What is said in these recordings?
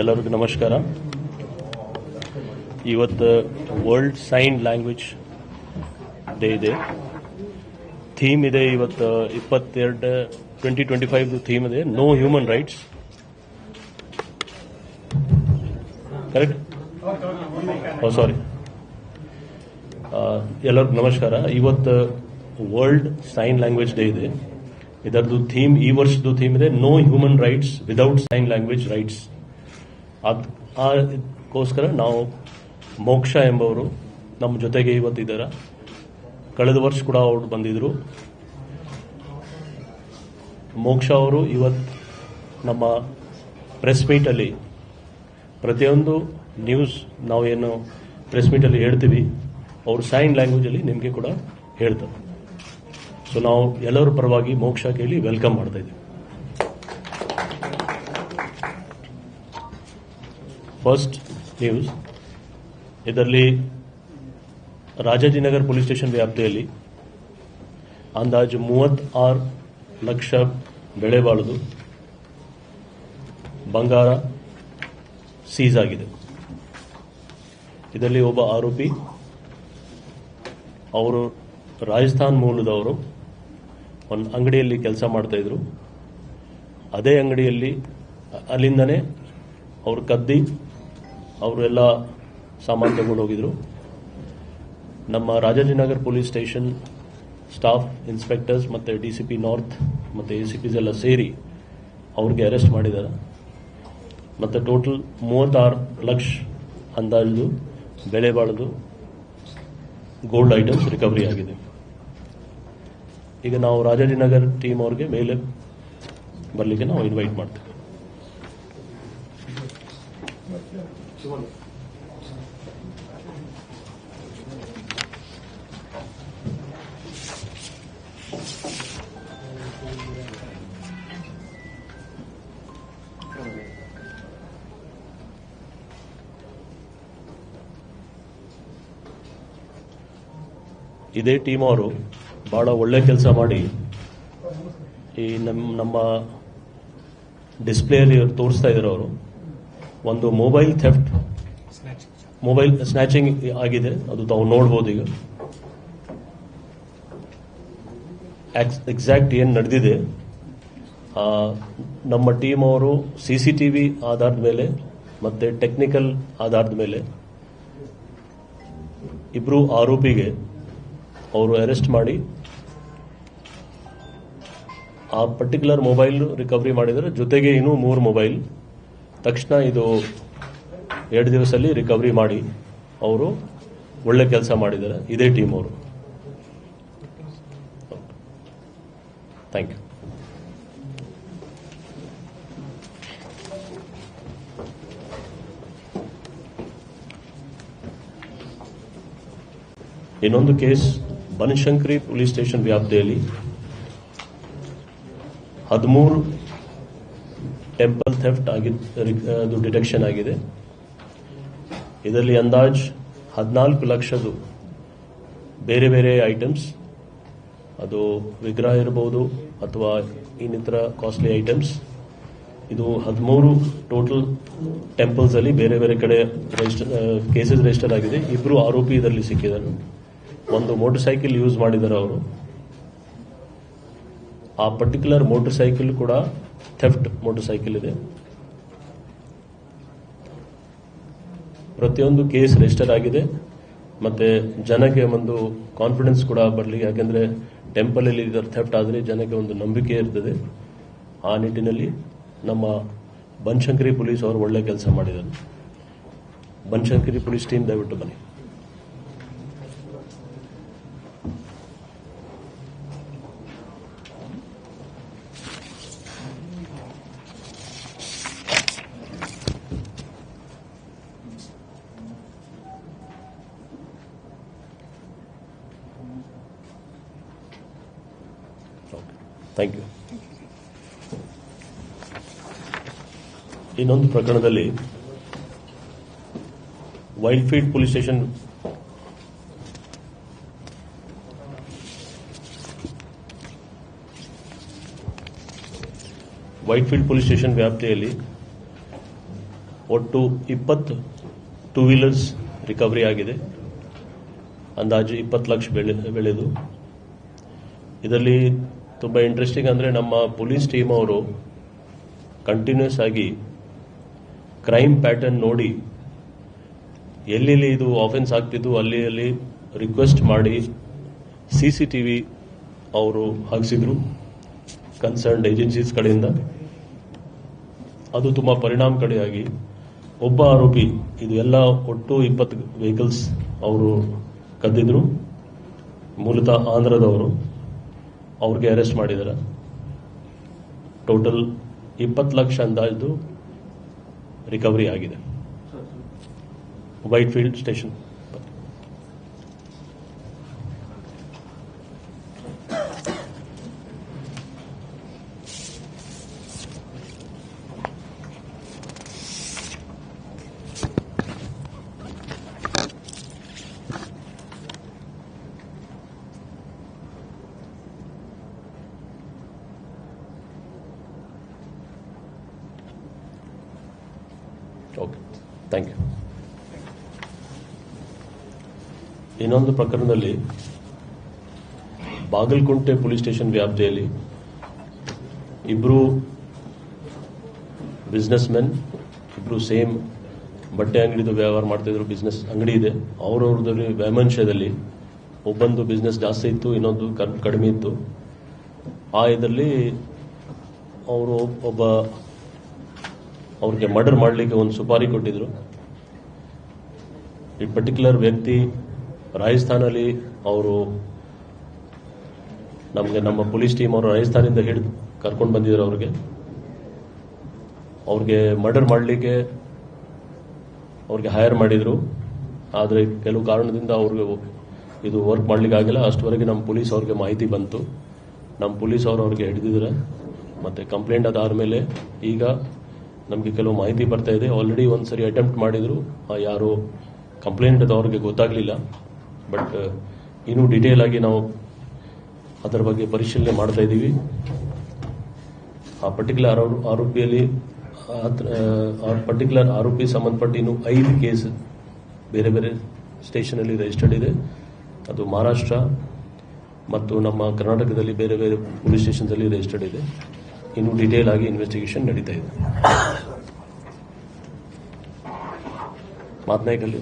ಎಲ್ಲರಿಗೂ ನಮಸ್ಕಾರ. ಇವತ್ತು ವರ್ಲ್ಡ್ ಸೈನ್ ಲ್ಯಾಂಗ್ವೇಜ್ ಡೇ ಇದೆ. ಥೀಮ್ ಇದೆ ಇವತ್ತು ಇಪ್ಪತ್ತೆರಡು ಟ್ವೆಂಟಿ ಟ್ವೆಂಟಿ ಫೈವ್ ಥೀಮ್ ಇದೆ. No human rights correct sorry ಎಲ್ಲರಿಗೂ ನಮಸ್ಕಾರ. ಇವತ್ತು ವರ್ಲ್ಡ್ ಸೈನ್ ಲ್ಯಾಂಗ್ವೇಜ್ ಡೇ ಇದೆ. ಇದರದ್ದು ಥೀಮ್ ಈ ವರ್ಷದ್ದು ಥೀಮ್ ಇದೆ no human rights without sign language rights ಅದ್ ಅದಕ್ಕೋಸ್ಕರ ನಾವು ಮೋಕ್ಷ ಎಂಬವರು ನಮ್ಮ ಜೊತೆಗೆ ಇವತ್ತು ಇದ್ದಾರೆ ಕಳೆದ ವರ್ಷ ಕೂಡ ಅವರು ಬಂದಿದ್ರು. ಮೋಕ್ಷ ಅವರು ಇವತ್ತು ನಮ್ಮ ಪ್ರೆಸ್ ಮೀಟಲ್ಲಿ ಪ್ರತಿಯೊಂದು ನ್ಯೂಸ್ ನಾವೇನು ಪ್ರೆಸ್ ಮೀಟಲ್ಲಿ ಹೇಳ್ತೀವಿ, ಅವರು ಸೈನ್ ಲ್ಯಾಂಗ್ವೇಜಲ್ಲಿ ನಿಮಗೆ ಕೂಡ ಹೇಳ್ತಾರೆ. ಸೊ ನಾವು ಎಲ್ಲರ ಪರವಾಗಿ ಮೋಕ್ಷ ಕೇಳಿ ವೆಲ್ಕಮ್ ಮಾಡ್ತಾ ಇದ್ದೀವಿ. ಫಸ್ಟ್ ನ್ಯೂಸ್ ಇದರಲ್ಲಿ ರಾಜಾಜಿನಗರ್ ಪೊಲೀಸ್ ಸ್ಟೇಷನ್ ವ್ಯಾಪ್ತಿಯಲ್ಲಿ ಅಂದಾಜು ಮೂವತ್ತಾರು ಲಕ್ಷ ಬೆಳೆ ಬಾಳುದು. ಬಂಗಾರ ಸೀಸ್ ಆಗಿದೆ. ಇದರಲ್ಲಿ ಒಬ್ಬ ಆರೋಪಿ, ಅವರು ರಾಜಸ್ಥಾನ್ ಮೂಲದವರು. ಒಂದು ಅಂಗಡಿಯಲ್ಲಿ ಕೆಲಸ ಮಾಡ್ತಾ ಇದ್ರು. ಅದೇ ಅಂಗಡಿಯಲ್ಲಿ ಅಲ್ಲಿಂದನೇ ಅವರು ಕದ್ದಿ ಅವರು ಎಲ್ಲ ಸಾಮಾನು ತಗೊಂಡು ಹೋಗಿದ್ರು. ನಮ್ಮ Rajajinagar police station staff, inspectors ಮತ್ತು ಡಿ ಸಿ ಪಿ ನಾರ್ತ್ ಮತ್ತು ಎ ಸಿ ಪಿಸ್ ಎಲ್ಲ ಸೇರಿ ಅವ್ರಿಗೆ ಅರೆಸ್ಟ್ ಮಾಡಿದ್ದಾರೆ. ಮತ್ತು ಟೋಟಲ್ ಮೂವತ್ತಾರು ಲಕ್ಷ ಅಂದಾಜು ಬೆಲೆ ಬಾಳದು ಗೋಲ್ಡ್ ಐಟಮ್ಸ್ ರಿಕವರಿ ಆಗಿದೆ. ಈಗ ನಾವು ರಾಜಾಜಿನಗರ್ ಟೀಮ್ ಅವ್ರಿಗೆ ಮೇಲೆ ಬರಲಿಕ್ಕೆ ನಾವು ಇನ್ವೈಟ್ ಮಾಡ್ತೇವೆ. ಇದೇ ಟೀಮ್ ಅವರು ಬಹಳ ಒಳ್ಳೆ ಕೆಲಸ ಮಾಡಿ ಈ ನಮ್ಮ ನಮ್ಮ ಡಿಸ್ಪ್ಲೇಯಲ್ಲಿ ತೋರಿಸ್ತಾ ಇದ್ದಾರೆ ಅವರು. ಒಂದು ಮೊಬೈಲ್ ಥೆಫ್ಟ್. ಮೊಬೈಲ್ ಸ್ನ್ಯಾಚಿಂಗ್ ಆಗಿದೆ. ಅದು ತಾವು ನೋಡ್ಬೋದು ಈಗ. ಎಕ್ಸಾಕ್ಟ್ ಏನು ನಡೆದಿದೆ ನಮ್ಮ ಟೀಮ್ ಅವರು ಸಿ ಸಿ ಆಧಾರದ ಮೇಲೆ ಮತ್ತೆ ಟೆಕ್ನಿಕಲ್ ಆಧಾರದ ಮೇಲೆ ಇಬ್ರು ಆರೋಪಿಗೆ ಅವರು ಅರೆಸ್ಟ್ ಮಾಡಿ ಆ ಪರ್ಟಿಕ್ಯುಲರ್ ಮೊಬೈಲ್ ರಿಕವರಿ ಮಾಡಿದರೆ ಜೊತೆಗೆ ಇನ್ನೂ ಮೂರು ಮೊಬೈಲ್ ತಕ್ಷಣ ಇದು ಎರಡು ದಿವಸದಲ್ಲಿ ರಿಕವರಿ ಮಾಡಿ ಅವರು ಒಳ್ಳೆ ಕೆಲಸ ಮಾಡಿದ್ದಾರೆ. ಇದೇ ಟೀಮ್ ಅವರು. ಥ್ಯಾಂಕ್ ಯು ಇನ್ನೊಂದು ಕೇಸ್ ಬನಶಂಕರಿ ಪೊಲೀಸ್ ಸ್ಟೇಷನ್ ವ್ಯಾಪ್ತಿಯಲ್ಲಿ ಹದಿಮೂರು ಟೆಂಪಲ್ ಥೆಫ್ಟ್ ಆಗಿದ್ದು ಅದು ಡಿಟೆಕ್ಷನ್ ಆಗಿದೆ. ಇದರಲ್ಲಿ ಅಂದಾಜ್ ಹದಿನಾಲ್ಕು ಲಕ್ಷದು ಬೇರೆ ಬೇರೆ ಐಟಮ್ಸ್ ಅದು ವಿಗ್ರಹ ಇರಬಹುದು ಅಥವಾ ಇನ್ನಿತರ ಕಾಸ್ಟ್ಲಿ ಐಟಮ್ಸ್ ಇದು ಹದಿಮೂರು ಟೋಟಲ್ ಟೆಂಪಲ್ಸ್ ಅಲ್ಲಿ ಬೇರೆ ಬೇರೆ ಕಡೆ ಕೇಸಸ್ ರಿಜಿಸ್ಟರ್ ಆಗಿದೆ. ಇಬ್ರು ಆರೋಪಿ ಇದರಲ್ಲಿ ಸಿಕ್ಕಿದ್ದಾರೆ ಒಂದು ಮೋಟರ್ ಸೈಕಲ್ ಯೂಸ್ ಮಾಡಿದ್ದಾರೆ ಅವರು. ಆ ಪರ್ಟಿಕ್ಯುಲರ್ ಮೋಟರ್ ಸೈಕಲ್ ಕೂಡ ಥೆಫ್ಟ್ ಮೋಟರ್ ಸೈಕಲ್ ಇದೆ. ಪ್ರತಿಯೊಂದು ಕೇಸ್ ರಿಜಿಸ್ಟರ್ ಆಗಿದೆ. ಮತ್ತೆ ಜನಕ್ಕೆ ಒಂದು ಕಾನ್ಫಿಡೆನ್ಸ್ ಕೂಡ ಬರಲಿ ಯಾಕೆಂದ್ರೆ ಟೆಂಪಲ್ ಅಲ್ಲಿ ಥೆಫ್ಟ್ ಆದರೆ ಜನಕ್ಕೆ ಒಂದು ನಂಬಿಕೆ ಇರ್ತದೆ. ಆ ನಿಟ್ಟಿನಲ್ಲಿ ನಮ್ಮ ಬನ್ಶಂಕರಿ ಪೊಲೀಸ್ ಅವರು ಒಳ್ಳೆ ಕೆಲಸ ಮಾಡಿದ್ದಾರೆ. ಬನ್ಶಂಕರಿ ಪೊಲೀಸ್ ಟೀಮ್ ದಯವಿಟ್ಟು ಬನ್ನಿ. ಥ್ಯಾಂಕ್ ಯು ಇನ್ನೊಂದು ಪ್ರಕರಣದಲ್ಲಿ wild field police station Whitefield police station ವ್ಯಾಪ್ತಿಯಲ್ಲಿ ಒಟ್ಟು ಇಪ್ಪತ್ತು ಟೂ ವೀಲರ್ಸ್ ರಿಕವರಿ ಆಗಿದೆ. ಅಂದಾಜು ಇಪ್ಪತ್ತು ಲಕ್ಷ ಬೆಳೆ ಬೆಳೆದು. ಇದರಲ್ಲಿ ತುಂಬ ಇಂಟ್ರೆಸ್ಟಿಂಗ್ ಅಂದರೆ ನಮ್ಮ ಪೊಲೀಸ್ ಟೀಮ್ ಅವರು ಕಂಟಿನ್ಯೂಸ್ ಆಗಿ ಕ್ರೈಮ್ ಪ್ಯಾಟರ್ನ್ ನೋಡಿ ಎಲ್ಲೆಲ್ಲಿ ಇದು ಆಫೆನ್ಸ್ ಆಗ್ತಿದ್ದು, ಅಲ್ಲಿ ಅಲ್ಲಿ ರಿಕ್ವೆಸ್ಟ್ ಮಾಡಿ ಸಿ ಸಿ ಟಿ ವಿ ಅವರು ಹಾಕಿಸಿದ್ರು ಕನ್ಸರ್ನ್ಡ್ ಏಜೆನ್ಸೀಸ್ ಕಡೆಯಿಂದ. ಅದು ತುಂಬ ಪರಿಣಾಮಕಾರಿಯಾಗಿ ಒಬ್ಬ ಆರೋಪಿ, ಇದು ಎಲ್ಲ ಒಟ್ಟು ಇಪ್ಪತ್ತು ವೆಹಿಕಲ್ಸ್ ಅವರು ಕದ್ದಿದ್ರು, ಮೂಲತಃ ಆಂಧ್ರದವರು. ಅವ್ರಿಗೆ ಅರೆಸ್ಟ್ ಮಾಡಿದ್ದಾರೆ ಟೋಟಲ್ ಇಪ್ಪತ್ತು ಲಕ್ಷ ಅಂದಾಜು ರಿಕವರಿ ಆಗಿದೆ. Whitefield station okay thank you ಇನ್ನೊಂದು ಪ್ರಕರಣದಲ್ಲಿ ಬಾಗಲಕೋಟೆ ಪೊಲೀಸ್ ಸ್ಟೇಷನ್ ವ್ಯಾಪ್ತಿಯಲ್ಲಿ ಇಬ್ಬರು ಬಿಸ್ನೆಸ್ ಮೆನ್ ಇಬ್ಬರು ಸೇಮ್ ಬಟ್ಟೆ ಅಂಗಡಿದು ವ್ಯವಹಾರ ಮಾಡ್ತಿದ್ರು ಬಿಸ್ನೆಸ್ ಅಂಗಡಿ ಇದೆ. ಅವ್ರವ್ರದಲ್ಲಿ ವ್ಯಾಮಂಶದಲ್ಲಿ ಒಬ್ಬಂದು ಬಿಸ್ನೆಸ್ ಜಾಸ್ತಿ ಇತ್ತು, ಇನ್ನೊಂದು ಕಡಿಮೆ ಇತ್ತು. ಆ ಇದರಲ್ಲಿ ಅವರು ಒಬ್ಬ ಅವ್ರಿಗೆ ಮರ್ಡರ್ ಮಾಡಲಿಕ್ಕೆ ಒಂದು ಸುಪಾರಿ ಕೊಟ್ಟಿದ್ರು. ಈ ಪರ್ಟಿಕ್ಯುಲರ್ ವ್ಯಕ್ತಿ ರಾಜಸ್ಥಾನಲ್ಲಿ ಅವರು ನಮಗೆ ನಮ್ಮ ಪೊಲೀಸ್ ಟೀಮ್ ಅವರು ರಾಜಸ್ಥಾನದಿಂದ ಹಿಡಿದು ಕರ್ಕೊಂಡು ಬಂದಿದ್ರು ಅವ್ರಿಗೆ. ಅವ್ರಿಗೆ ಮರ್ಡರ್ ಮಾಡಲಿಕ್ಕೆ ಅವ್ರಿಗೆ ಹೈರ್ ಮಾಡಿದರು. ಆದರೆ ಕೆಲವು ಕಾರಣದಿಂದ ಅವ್ರಿಗೆ ಇದು ವರ್ಕ್ ಮಾಡ್ಲಿಕ್ಕೆ ಆಗಿಲ್ಲ. ಅಷ್ಟುವರೆಗೆ ನಮ್ಮ ಪೊಲೀಸ್ ಅವ್ರಿಗೆ ಮಾಹಿತಿ ಬಂತು. ನಮ್ಮ ಪೊಲೀಸ್ ಅವರು ಅವ್ರಿಗೆ ಹಿಡಿದಿದ್ದಾರೆ ಮತ್ತು ಕಂಪ್ಲೇಂಟ್ ಅದಾದಮೇಲೆ ಈಗ ನಮಗೆ ಕೆಲವು ಮಾಹಿತಿ ಬರ್ತಾ ಇದೆ. ಆಲ್ರೆಡಿ ಒಂದು ಸರಿ ಅಟೆಂಪ್ಟ್ ಮಾಡಿದ್ರು ಯಾರು ಕಂಪ್ಲೇಂಟ್ ಅವ್ರಿಗೆ ಗೊತ್ತಾಗಲಿಲ್ಲ. ಬಟ್ ಇನ್ನೂ ಡಿಟೇಲ್ ಆಗಿ ನಾವು ಅದರ ಬಗ್ಗೆ ಪರಿಶೀಲನೆ ಮಾಡ್ತಾ ಇದ್ದೀವಿ. ಆ ಪರ್ಟಿಕ್ಯುಲರ್ ಆರೋಪಿಯಲ್ಲಿ, ಆ ಪರ್ಟಿಕ್ಯುಲರ್ ಆರೋಪಿ ಸಂಬಂಧಪಟ್ಟ ಇನ್ನು ಐದು ಕೇಸ್ ಬೇರೆ ಬೇರೆ ಸ್ಟೇಷನಲ್ಲಿ ರಿಜಿಸ್ಟರ್ಡ್ ಇದೆ. ಅದು ಮಹಾರಾಷ್ಟ್ರ ಮತ್ತು ನಮ್ಮ ಕರ್ನಾಟಕದಲ್ಲಿ ಬೇರೆ ಬೇರೆ ಪೊಲೀಸ್ ಸ್ಟೇಷನ್ದಲ್ಲಿ ರಿಜಿಸ್ಟರ್ಡ್ ಇದೆ. ಇನ್ನು ಡಿಟೇಲ್ ಆಗಿ ಇನ್ವೆಸ್ಟಿಗೇಷನ್ ನಡೀತಾ ಇದೆ. ಮಾತನಾಯ್ಕಲ್ಲಿ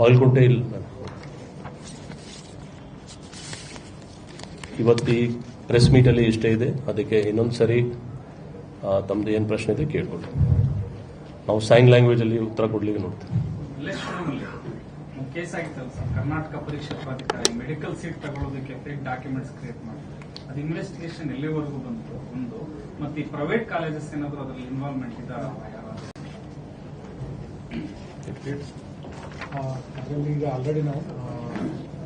ಬಾಗಲಕೋಟೆ ಇಲ್ಲ. ಇವತ್ತು ಈ ಪ್ರೆಸ್ ಮೀಟಲ್ಲಿ ಇಷ್ಟೇ ಇದೆ. ಅದಕ್ಕೆ ಇನ್ನೊಂದು ಸರಿ ಆ, ತಮ್ದು ಏನು ಪ್ರಶ್ನೆ ಇದೆ ಕೇಳ್ಕೊಳ್ಳಿ. ನಾವು ಸೈನ್ ಲ್ಯಾಂಗ್ವೇಜಲ್ಲಿ ಉತ್ತರ ಕೊಡ್ಲಿಕ್ಕೆ ನೋಡ್ತೀವಿ. ಕರ್ನಾಟಕ ಪರೀಕ್ಷಾ ಪ್ರಾಧಿಕಾರ ಮೆಡಿಕಲ್ ಸೀಟ್ ತಗೊಳ್ಳೋದಕ್ಕೆ ಡಾಕ್ಯುಮೆಂಟ್ಸ್ ಕ್ರಿಯೇಟ್ ಅದು ಇನ್ವೆಸ್ಟಿಗೇಷನ್ ಎಲ್ಲಿವರೆಗೂ ಬಂತು ಒಂದು ಮತ್ತೆ ಈ ಪ್ರೈವೇಟ್ ಕಾಲೇಜಸ್ ಏನಾದರೂ ಅದರಲ್ಲಿ ಇನ್ವಾಲ್ವ್ಮೆಂಟ್ ಇದ್ದಾರೆ? ಅದರಲ್ಲಿ ಈಗ ಆಲ್ರೆಡಿ ನಾವು ಆ,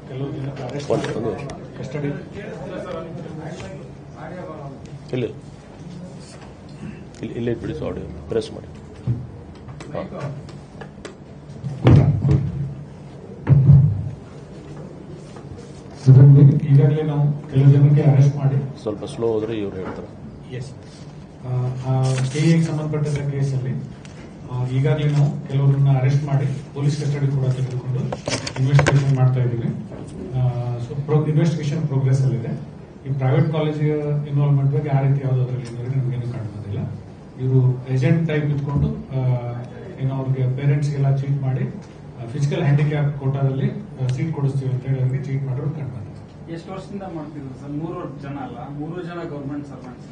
ಕೆಲವು ದಿನ ಅರೆಸ್ಟ್. ಕಸ್ಟಡಿ ಇಲ್ಲಿ. ಇಲ್ಲಿ ಇಲ್ಲೇ ಬಿಡಿ ಆಡಿಯೋ ಪ್ರೆಸ್ ಮಾಡಿ. ಈಗಾಗಲೇ ನಾವು ಕೆಲವು ಜನಕ್ಕೆ ಅರೆಸ್ಟ್ ಮಾಡಿ. ಸ್ವಲ್ಪ ಸ್ಲೋ ಹೋದ್ರೆ ಇವ್ರು ಹೇಳ್ತಾರೆ. ಎಸ್ ಕೆಎಗೆ ಸಂಬಂಧಪಟ್ಟಂತ ಕೇಸಲ್ಲಿ ಈಗಾಗಲೇ ನಾವು ಕೆಲವರನ್ನ ಅರೆಸ್ಟ್ ಮಾಡಿ ಪೊಲೀಸ್ ಕಸ್ಟಡಿ ಕೂಡ ತೆಗೆದುಕೊಂಡು ಇನ್ವೆಸ್ಟಿಗೇಷನ್ ಮಾಡ್ತಾ ಇದ್ದೀವಿ. ಸೊ ಇನ್ವೆಸ್ಟಿಗೇಷನ್ ಪ್ರೋಗ್ರೆಸ್ ಅಲ್ಲಿದೆ ಈ ಪ್ರೈವೇಟ್ ಕಾಲೇಜ್ ಇನ್ವಾಲ್ವ್ಮೆಂಟ್ ಬಗ್ಗೆ ಆ ರೀತಿ ಯಾವುದಾದ್ರಲ್ಲಿ ನಮಗೇನು ಕಂಡು ಬಂದಿಲ್ಲ ಇವರು ಏಜೆಂಟ್ ಟೈಪ್ ಇದ್ಕೊಂಡು ಏನೋ ಪೇರೆಂಟ್ಸ್ ಪೇರೆಂಟ್ಸ್ಗೆಲ್ಲ ಚೀಟ್ ಮಾಡಿ ಫಿಸಿಕಲ್ ಹ್ಯಾಂಡಿಕ್ಯಾಪ್ ಕೋಟಾದಲ್ಲಿ ಸೀಟ್ ಕೊಡಿಸ್ತೀವಿ ಅಂತ ಹೇಳಿ ಅವ್ರಿಗೆ ಚೀಟ್ ಮಾಡೋರು ಕಂಡು ಬಂದಿದೆ ಎಷ್ಟು ವರ್ಷದಿಂದ ಮಾಡ್ತಿದ್ರು ಸರ್? ಮೂರು ಜನ ಅಲ್ಲ? ಮೂರು ಜನ ಗೌರ್ಮೆಂಟ್ ಸರ್ವೆಂಟ್ಸ್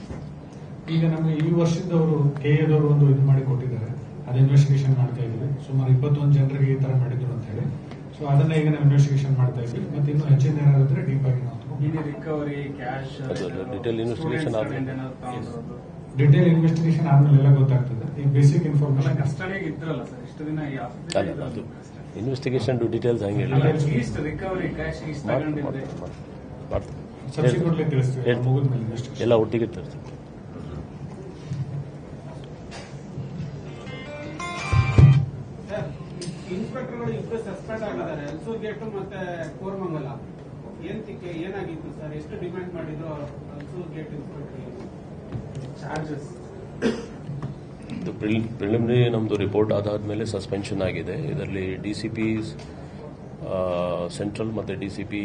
ಈಗ ನಮಗೆ ಈ ವರ್ಷದವರು ಕೆ ಎದವರು ಒಂದು ಇದು ಮಾಡಿ ಕೊಟ್ಟಿದ್ದಾರೆ. ಅದು ಇನ್ವೆಸ್ಟಿಗೇಷನ್ ಮಾಡ್ತಾ ಇದ್ದೀವಿ. ಸುಮಾರು ಇಪ್ಪತ್ತೊಂದು ಜನರಿಗೆ ಈ ತರ ಮಾಡಿದ್ರು ಅಂತ ಹೇಳಿ. ಸೊ ಅದನ್ನ ಈಗ ನಾವು ಇನ್ವೆಸ್ಟಿಗೇಷನ್ ಮಾಡ್ತಾ ಇದ್ದೀವಿ. ಮತ್ತೆ ಇನ್ನು ಹೆಚ್ಚಿನ ಏನಾದ್ರು ಇದ್ರೆ ಡೀಪ್ ಆಗಿ ನಾವು recovery cash detail investigation. Detail investigation ಆದ್ಮೇಲೆ. ಎಲ್ಲ ಗೊತ್ತಾಗ್ತದೆ. ಈ ಬೇಸಿಕ್ ಇನ್ಫಾರ್ಮೇಶನ್ ಕಸ್ಟಡಿಗೆ ಇದ್ರಲ್ಲ ಸರ್ ಇಷ್ಟು ದಿನ ಇನ್ವೆಸ್ಟಿಗೇಷನ್ ಡೀಟೇಲ್ಸ್ ಹಂಗೆ ಎಲ್ಲ ಒಟ್ಟಿಗೆ ತರ್ತೀನಿ. ಇನ್ಸ್ಪೆಕ್ಟರ್ಗಳು ಇಬ್ಬರು ಸಸ್ಪೆಂಡ್ ಆಗಿದ್ದಾರೆ. ಅಲ್ಸೂರ್ ಗೇಟ್ ಮತ್ತೆ ಕೋರಮಂಗಲ. ಏನಾಗಿತ್ತು ಸರ್? ಎಷ್ಟು ಡಿಮ್ಯಾಂಡ್ ಮಾಡಿದ್ರು ಅಲ್ಸೂರ್ ಗೇಟ್ ಇನ್ಸ್ಪೆಕ್ಟರ್ ಚಾರ್ಜಸ್ ಇದು ಪ್ರಿಲಿಮಿನರಿ ನಮ್ಮದು ರಿಪೋರ್ಟ್ ಅದಾದಮೇಲೆ ಸಸ್ಪೆನ್ಷನ್ ಆಗಿದೆ. ಇದರಲ್ಲಿ ಡಿ ಸಿ ಪಿ ಸೆಂಟ್ರಲ್ ಮತ್ತು D C P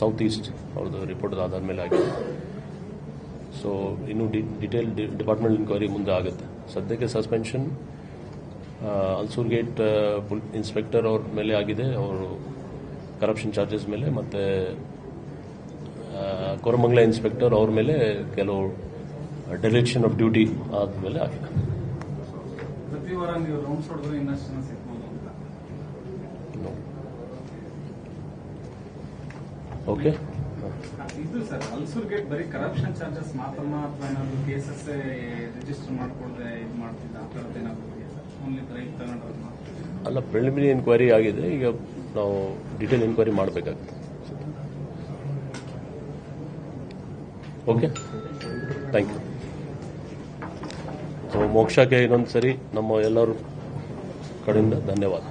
south east ಅವ್ರದ್ದು ರಿಪೋರ್ಟ್ ಅದಾದಮೇಲೆ ಆಗಿದೆ. ಸೊ ಇನ್ನು ಡಿಟೇಲ್ ಡಿಪಾರ್ಟ್ಮೆಂಟ್ ಇನ್ಕ್ವೈರಿ ಮುಂದೆ ಆಗುತ್ತೆ. ಸದ್ಯಕ್ಕೆ ಸಸ್ಪೆನ್ಷನ್ ಅಲ್ಸೂರ್ ಗೇಟ್ ಇನ್ಸ್ಪೆಕ್ಟರ್ ಅವ್ರ ಮೇಲೆ ಆಗಿದೆ. ಅವರು ಕರಪ್ಷನ್ ಚಾರ್ಜಸ್ ಮೇಲೆ ಮತ್ತು ಕೋರಮಂಗಲ ಇನ್ಸ್ಪೆಕ್ಟರ್ ಅವ್ರ ಮೇಲೆ ಕೆಲವು ಡೆಲಿಕ್ಷನ್ ಆಫ್ ಡ್ಯೂಟಿ ಆದಮೇಲೆ ಆಗಿದೆ. ಪ್ರತಿ ವಾರ ನೀವು ರೌಂಡ್ಸ್ ಹೊಡೆದ್ರೆ ಇನ್ನಷ್ಟು ಜನ ಸಿಗ್ಬೋದು ಅಂತ. ಓಕೆ ಇದು ಸರ್ ಅಲ್ಸೂರ್ ಗೇಟ್ ಬರೀ ಕರಪ್ಷನ್ ಚಾರ್ಜಸ್ ಮಾತ್ರನಾ ಅಥವಾ ಏನಾದ್ರು ಕೇಸಸ್ ರಿಜಿಸ್ಟರ್ ಮಾಡ್ಕೊಳ್ದೆ ಇದು ಮಾಡ್ತಿದ್ದ? ಆ ಥರದ್ದು ಏನಾದ್ರು ಓನ್ಲಿ ರೈಟ್ ತಗೊಂಡ್ರೆ ಮಾತ್ರ ಅಲ್ಲ ಪ್ರಿಲಿಮಿನರಿ ಎನ್ಕ್ವೈರಿ ಆಗಿದೆ. ಈಗ ನಾವು ಡಿಟೇಲ್ ಎನ್ಕ್ವೈರಿ ಮಾಡಬೇಕಾಗುತ್ತೆ. ಓಕೆ ಥ್ಯಾಂಕ್ ಯು ಸೊ ಮೋಕ್ಷಕ್ಕೆ ಇನ್ನೊಂದು ಸರಿ ನಮ್ಮ ಎಲ್ಲರೂ ಕಡೆಯಿಂದ ಧನ್ಯವಾದ.